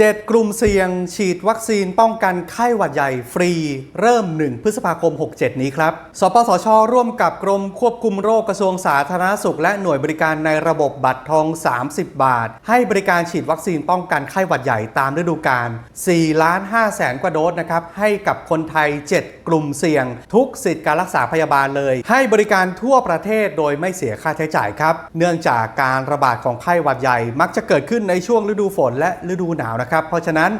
7 กลุ่มเสี่ยง ฉีดวัคซีนป้องกันไข้หวัดใหญ่ฟรี เริ่ม 1 พฤษภาคม 67 นี้ครับ สปสช ร่วมกับกรมควบคุมโรคกระทรวงสาธารณสุข และหน่วยบริการในระบบบัตรทอง 30 บาท ให้บริการฉีดวัคซีนป้องกันไข้หวัดใหญ่ตามฤดูกาล4ล้าน5แสนกว่าโดสนะครับให้กับคนไทย 7 กลุ่มเสี่ยง ทุกสิทธิการรักษาพยาบาลเลย ให้บริการทั่วประเทศโดยไม่เสียค่าใช้จ่ายครับ เนื่องจากการระบาดของไข้หวัดใหญ่ มักจะเกิดขึ้นในช่วงฤดูฝนและฤดูหนาวนะครับ เพราะฉะนั้น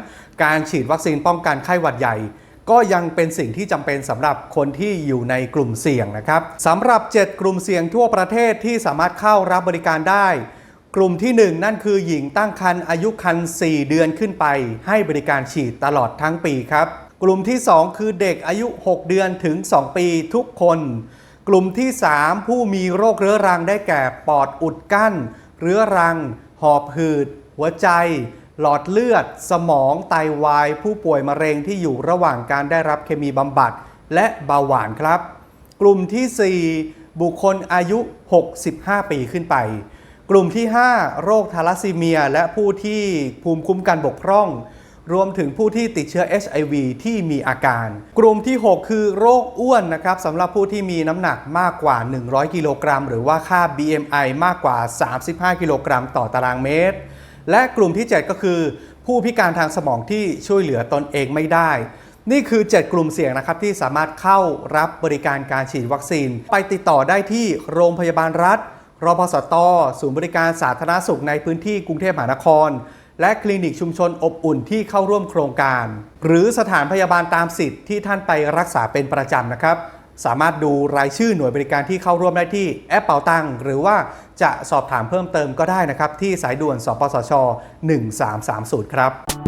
การฉีดวัคซีนป้องกันไข้หวัดใหญ่ ก็ยังเป็นสิ่งที่จำเป็นสำหรับคนที่อยู่ในกลุ่มเสี่ยงนะครับสำหรับ 7 กลุ่มเสี่ยงทั่วประเทศที่สามารถเข้ารับบริการได้ กลุ่มที่ 1 นั่นคือหญิงตั้งครรภ์อายุครรภ์4เดือนขึ้นไป ให้บริการฉีดตลอดทั้งปีครับ กลุ่มที่ 2 คือเด็กอายุ 6 เดือนถึง 2 ปีทุกคน กลุ่มที่ 3 ผู้มีโรคเรื้อรังได้แก่ปอดอุดกั้น เรื้อรัง หอบหืด หัวใจ หลอดเลือด สมอง ไตวาย ผู้ป่วยมะเร็งที่อยู่ระหว่างการได้รับเคมีบำบัด และเบาหวานครับ กลุ่มทีสี่ 4 บุคคลอายุ 65 ปีขึ้นไป กลุ่มที่ 5 โรคทาลัสซีเมีย และผู้ที่ภูมิคุ้มกันบกพร่อง รวมถึงผู้ที่ติดเชื้อ HIV ที่มีอาการ กลุ่มที่ 6 คือโรคอ้วนนะครับสำหรับผู้ที่มีน้ำหนักมากกว่า 100 กิโลกรัม หรือว่าค่า BMI มากกว่า 35 กิโลกรัม ต่อตารางเมตร และกลุ่มที่ 7 ก็คือ ผู้พิการทางสมองที่ช่วยเหลือตนเองไม่ได้ นี่คือ 7 กลุ่มเสี่ยงนะครับที่สามารถเข้ารับบริการการฉีดวัคซีน ไปติดต่อได้ที่โรงพยาบาลรัฐรพสตศูนย์บริการสาธารณสุขในพื้นที่กรุงเทพมหานคร และคลินิกชุมชนอบอุ่นที่เข้าร่วมโครงการ หรือสถานพยาบาลตามสิทธิ์ที่ท่านไปรักษาเป็นประจำนะครับ สามารถดูรายชื่อหน่วยบริการที่เข้าร่วมได้ที่แอปเป่าตังหรือว่าจะสอบถามเพิ่มเติมก็ได้นะครับ ที่สายด่วนสปสช 1330 ครับ